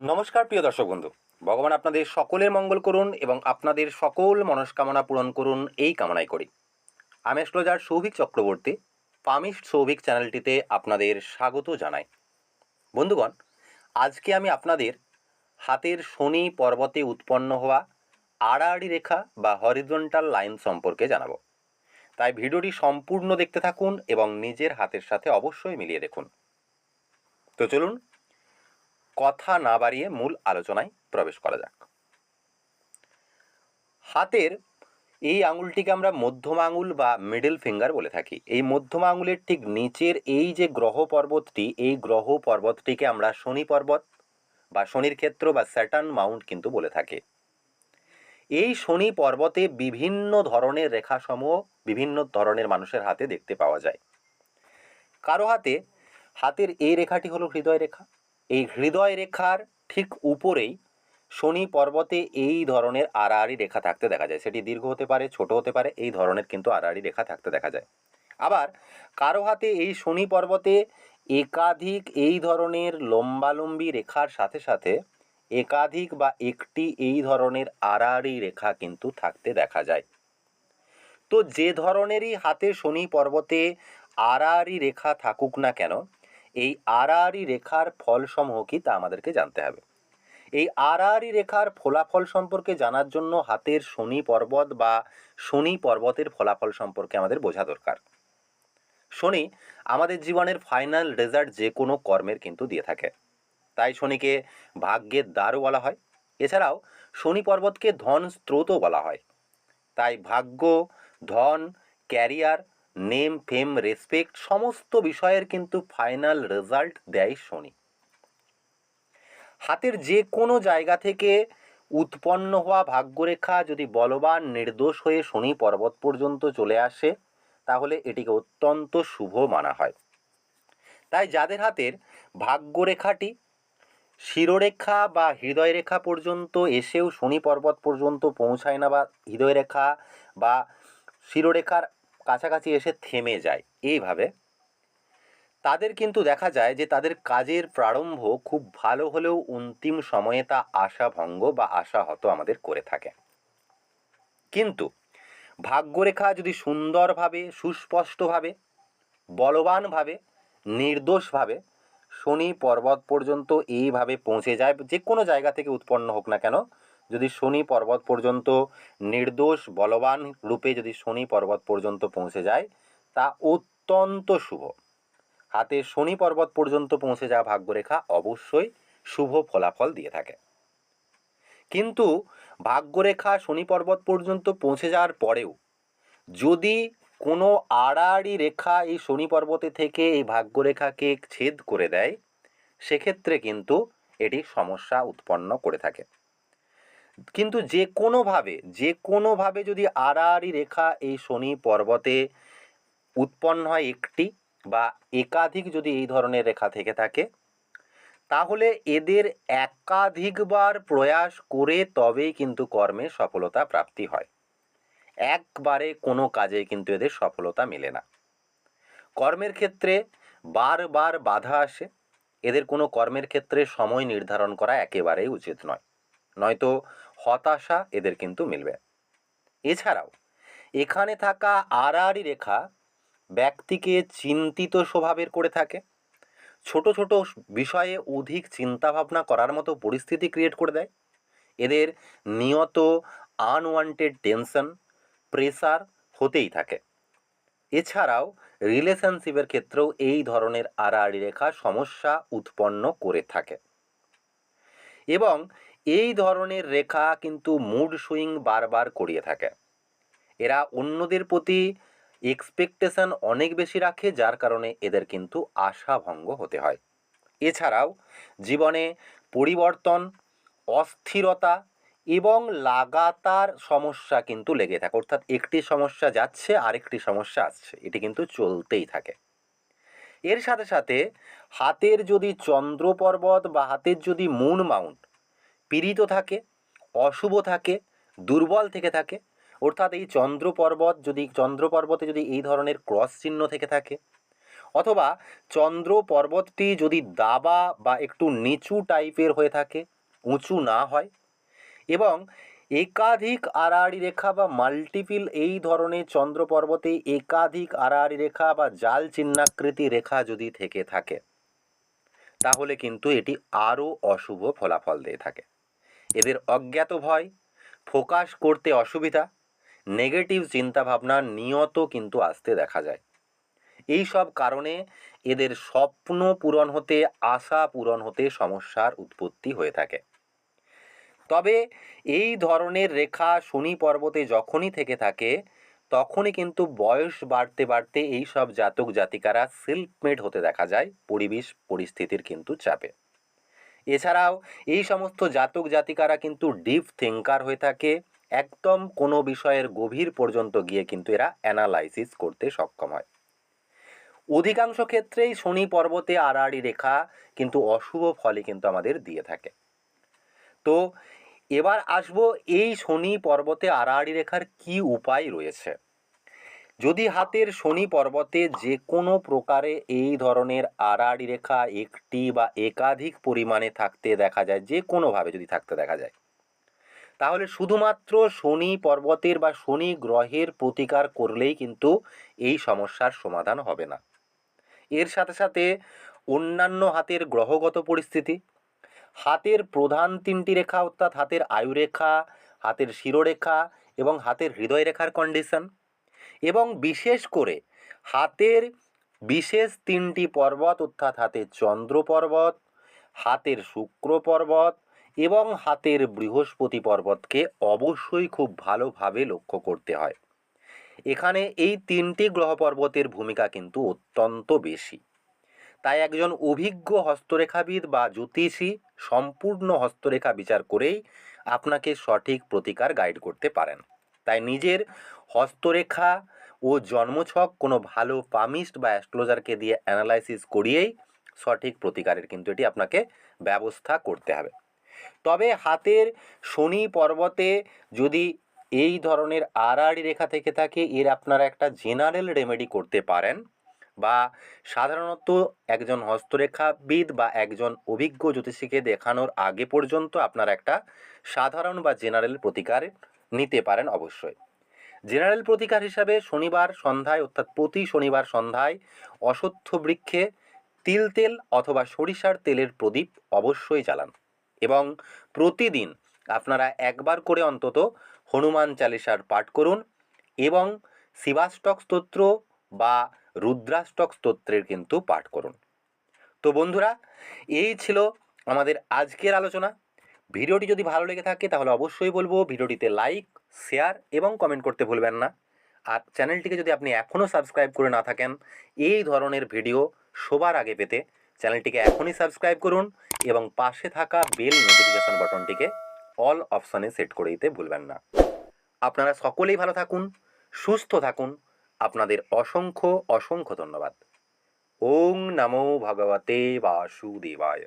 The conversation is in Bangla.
নমস্কার, প্রিয় দর্শক বন্ধু। ভগবান আপনাদের সকলের মঙ্গল করুন এবং আপনাদের সকল মনস্কামনা পূরণ করুন, এই কামনাই করি। আমি অ্যাস্ট্রোলজার সৌভিক চক্রবর্তী পামিস্ট সৌভিক চ্যানেলটিতে আপনাদের স্বাগত জানাই। বন্ধুগণ, আজকে আমি আপনাদের হাতের শনি পর্বতে উৎপন্ন হওয়া আড়াআড়ি রেখা বা হরিজন্টাল লাইন সম্পর্কে জানাব। তাই ভিডিওটি সম্পূর্ণ দেখতে থাকুন এবং নিজের হাতের সাথে অবশ্যই মিলিয়ে দেখুন। তো চলুন কথা না বাড়িয়ে মূল আলোচনায় প্রবেশ করা যাক। হাতের এই আঙুলটিকে আমরা মধ্যমা আঙুল বা মিডল ফিঙ্গার বলে থাকি। এই মধ্যমা আঙুলের ঠিক নিচের এই যে গ্রহ পর্বতটি, এই গ্রহ পর্বতটিকে আমরা শনি পর্বত বা শনির ক্ষেত্র বা স্যাটার্ন মাউন্ট কিন্তু বলে থাকি। এই শনি পর্বতে বিভিন্ন ধরনের রেখাসমূহ, বিভিন্ন ধরনের মানুষের হাতে দেখতে পাওয়া যায়। কারও হাতে, হাতের এই রেখাটি হলো হৃদয় রেখা। এই হৃদয় রেখার ঠিক উপরেই শনি পর্বতে এই ধরনের আড়াআড়ি রেখা থাকতে দেখা যায়। সেটি দীর্ঘ হতে পারে, ছোট হতে পারে, এই ধরনের কিন্তু আড়াআড়ি রেখা থাকতে দেখা যায়। আবার কারও হাতে এই শনি পর্বতে একাধিক এই ধরনের লম্বালম্বি রেখার সাথে সাথে একাধিক বা একটি এই ধরনের আড়াআড়ি রেখা কিন্তু থাকতে দেখা যায়। তো যে ধরনেরই হাতে শনি পর্বতে আড়াআড়ি রেখা থাকুক না কেন এই আড়াআড়ি রেখার ফলসমূহ কি তা আমাদেরকে জানতে হবে। এই আড়াআড়ি রেখার ফলাফল সম্পর্কে জানার জন্য হাতের শনি পর্বত বা শনি পর্বতের ফলাফল সম্পর্কে আমাদের বোঝা দরকার। শনি আমাদের জীবনের ফাইনাল রেজাল্ট যে কোনো কর্মের কিন্তু দিয়ে থাকে। তাই শনিকে ভাগ্যের দ্বারও বলা হয়। এছাড়াও শনি পর্বতকে ধন স্রোতও বলা হয়। তাই ভাগ্য, ধন ক্যারিয়ার নেম, ফেম, রেসপেক্ট সমস্ত বিষয়ের কিন্তু ফাইনাল রেজাল্ট দেয় শনি হাতের যে কোনো জায়গা থেকে উৎপন্ন হওয়া ভাগ্যরেখা যদি বলবান নির্দোষ হয়ে শনি পর্বত পর্যন্ত চলে আসে, তাহলে এটিকে অত্যন্ত শুভ মানা হয়। তাই যাদের হাতের ভাগ্যরেখাটি শিরোরেখা বা হৃদয় রেখা পর্যন্ত এসেও শনি পর্বত পর্যন্ত পৌঁছায় না বা হৃদয় রেখা বা শিরোরেখার কাছাকাছি এসে থেমে যায়। এইভাবে তাদের কিন্তু দেখা যায় যে তাদের কাজের প্রারম্ভ খুব ভালো হলেও অন্তিম সময়ে তা আশাভঙ্গ বা আশাহত আমাদের করে থাকে। কিন্তু ভাগ্যরেখা যদি সুন্দরভাবে, সুস্পষ্টভাবে, বলবানভাবে, নির্দোষভাবে শনি পর্বত পর্যন্ত এইভাবে পৌঁছে যায়, যে কোনো জায়গা থেকে উৎপন্ন হোক না কেন যদি শনি পর্বত পর্যন্ত নির্দোষ বলবান রূপে যদি শনি পর্বত পর্যন্ত পৌঁছে যায়, তা অত্যন্ত শুভ। হাতে শনি পর্বত পর্যন্ত পৌঁছে যাওয়া ভাগ্যরেখা অবশ্যই শুভ ফলাফল দিয়ে থাকে। কিন্তু ভাগ্যরেখা শনি পর্বত পর্যন্ত পৌঁছে যাওয়ার পরেও যদি কোনো আড়াআড়ি রেখা এই শনি পর্বতে থেকে এই ভাগ্যরেখাকে ছেদ করে দেয়, সেক্ষেত্রে কিন্তু এটি সমস্যা উৎপন্ন করে থাকে। কিন্তু যে কোনোভাবে যে কোনোভাবে যদি আড়াআড়ি রেখা এই শনি পর্বতে উৎপন্ন হয় একটি বা একাধিক যদি এই ধরনের রেখা থেকে থাকে, তাহলে এদের একাধিকবার প্রয়াস করে তবেই কিন্তু কর্মে সফলতা প্রাপ্তি হয়। একবারে কোনো কাজে কিন্তু এদের সফলতা মেলে না। কর্মের ক্ষেত্রে বারবার বাধা আসে, এদের কোনো কর্মের ক্ষেত্রে সময় নির্ধারণ করা একেবারেই উচিত নয়। নয়তো হতাশা এদের কিন্তু মিলবে। এছাড়াও, এখানে থাকা আড়াআড়ি রেখা ব্যক্তিকে চিন্তিত স্বভাবের করে থাকে। ছোট ছোট বিষয়ে অধিক চিন্তাভাবনা করার মতো পরিস্থিতি ক্রিয়েট করে দেয়। এদের নিয়ত আনওয়ান্টেড টেনশন প্রেসার হতেই থাকে। এছাড়াও রিলেশনশিপের ক্ষেত্রেও এই ধরনের আড়াআড়ি রেখা সমস্যা উৎপন্ন করে থাকে। এবং এই ধরনের রেখা কিন্তু মুড সুইং বারবার করিয়ে থাকে। এরা অন্যদের প্রতি এক্সপেকটেশন অনেক বেশি রাখে, যার কারণে এদের কিন্তু আশাভঙ্গ হতে হয়। এছাড়াও, জীবনে পরিবর্তন, অস্থিরতা এবং লাগাতার সমস্যা কিন্তু লেগে থাকে। অর্থাৎ একটি সমস্যা যাচ্ছে, আরেকটি সমস্যা আসছে। এটি কিন্তু চলতেই থাকে। এর সাথে সাথে হাতের যদি চন্দ্র পর্বত বা হাতের যদি মুন মাউন্ট পীড়িত থাকে, অশুভ থাকে, দুর্বল থেকে থাকে, অর্থাৎ এই চন্দ্র পর্বত যদি, চন্দ্র পর্বতে যদি এই ধরনের ক্রস চিহ্ন থেকে থাকে, অথবা চন্দ্র পর্বতটি যদি দাবা বা একটু নিচু টাইপের হয়ে থাকে, উঁচু না হয়, এবং একাধিক আড়াআড়ি রেখা বা মাল্টিপিল এই ধরনের চন্দ্র পর্বতে একাধিক আড়াআড়ি রেখা বা জাল চিহ্নাকৃতি রেখা যদি থেকে থাকে, তাহলে কিন্তু এটি আরও অশুভ ফলাফল দিয়ে থাকে। এদের অজ্ঞাত ভয় ফোকাস করতে অসুবিধা নেগেটিভ চিন্তাভাবনা নিয়ত কিন্তু আসতে দেখা যায়। এই সব কারণে এদের স্বপ্ন পূরণ হতে, আশা পূরণ হতে সমস্যার উৎপত্তি হয়ে থাকে। তবে এই ধরনের রেখা শনি পর্বতে যখনই থেকে থাকে, তখনই কিন্তু বয়স বাড়তে বাড়তে এই সব জাতক জাতিকারা সেলফমেড হতে দেখা যায়, পরিবেশ পরিস্থিতির কিন্তু চাপে। এছাড়াও, এই সমস্ত জাতক জাতিকারা কিন্তু ডিপ থিঙ্কার হয়ে থাকে। একদম কোনো বিষয়ের গভীর পর্যন্ত গিয়ে কিন্তু এরা অ্যানালাইসিস করতে সক্ষম হয়। অধিকাংশ ক্ষেত্রেই শনি পর্বতে আড়াআড়ি রেখা কিন্তু অশুভ ফলই কিন্তু আমাদের দিয়ে থাকে। তো, এবার আসব এই শনি পর্বতে আড়াআড়ি রেখার কি উপায় রয়েছে? যদি হাতের শনি পর্বতে যে কোনো প্রকারে এই ধরনের আড়াআড়ি রেখা একটি বা একাধিক পরিমাণে থাকতে দেখা যায়, যে কোনোভাবে যদি থাকতে দেখা যায়, তাহলে শুধুমাত্র শনি পর্বতের বা শনি গ্রহের প্রতিকার করলেই কিন্তু এই সমস্যার সমাধান হবে না। এর সাথে সাথে অন্যান্য হাতের গ্রহগত পরিস্থিতি, হাতের প্রধান তিনটি রেখা অর্থাৎ হাতের আয়ুরেখা, হাতের শিরোরেখা এবং হাতের হৃদয় রেখার কন্ডিশন এবং বিশেষ করে হাতের বিশেষ তিনটি পর্বত, অর্থাৎ হাতের চন্দ্র পর্বত, হাতের শুক্র পর্বত এবং হাতের বৃহস্পতি পর্বতকে অবশ্যই খুব ভালোভাবে লক্ষ্য করতে হয়। এখানে এই তিনটি গ্রহ পর্বতের ভূমিকা কিন্তু অত্যন্ত বেশি। তাই একজন অভিজ্ঞ হস্তরেখাবিদ বা জ্যোতিষী সম্পূর্ণ হস্তরেখা বিচার করেই আপনাকে সঠিক প্রতিকার গাইড করতে পারেন। তাই নিজের হস্তরেখা ও জন্মছক কোনো ভালো পামিস্ট বা অ্যাস্ট্রোলজারকে দিয়ে অ্যানালাইসিস করিয়েই সঠিক প্রতিকারের কিন্তু এটি আপনাকে ব্যবস্থা করতে হবে। তবে হাতের শনি পর্বতে যদি এই ধরনের আড়াআড়ি রেখা থেকে থাকে, এর আপনারা একটা জেনারেল রেমেডি করতে পারেন বা সাধারণত একজন হস্তরেখাবিদ বা একজন অভিজ্ঞ জ্যোতিষীকে দেখানোর আগে পর্যন্ত আপনারা একটা সাধারণ বা জেনারেল প্রতিকার নিতে পারেন অবশ্যই। জেনারেল প্রতিকার হিসাবে শনিবার সন্ধ্যায়, অর্থাৎ প্রতি শনিবার সন্ধ্যায় অশ্বত্থ বৃক্ষে তিল তেল অথবা সরিষার তেলের প্রদীপ অবশ্যই জ্বালান। এবং প্রতিদিন আপনারা একবার করে অন্তত হনুমান চালিসার পাঠ করুন এবং শিবাষ্টক স্তোত্র বা রুদ্রাষ্টক স্তোত্রের কিন্তু পাঠ করুন। তো বন্ধুরা, এই ছিল আমাদের আজকের আলোচনা। ভিডিওটি যদি ভালো লেগে থাকে তাহলে অবশ্যই বলব, ভিডিওটিতে লাইক শেয়ার এবং কমেন্ট করতে ভুলবেন না। আর চ্যানেলটিকে যদি আপনি এখনও সাবস্ক্রাইব করে না থাকেন, এই ধরনের ভিডিও সবার আগে পেতে চ্যানেলটিকে এখনই সাবস্ক্রাইব করুন এবং পাশে থাকা বেল নোটিফিকেশন বাটনটিকে অল অপশানে সেট করে দিতে ভুলবেন না। আপনারা সকলেই ভালো থাকুন, সুস্থ থাকুন। আপনাদের অসংখ্য অসংখ্য ধন্যবাদ। ওং নমো ভগবতে বাসুদেবায়।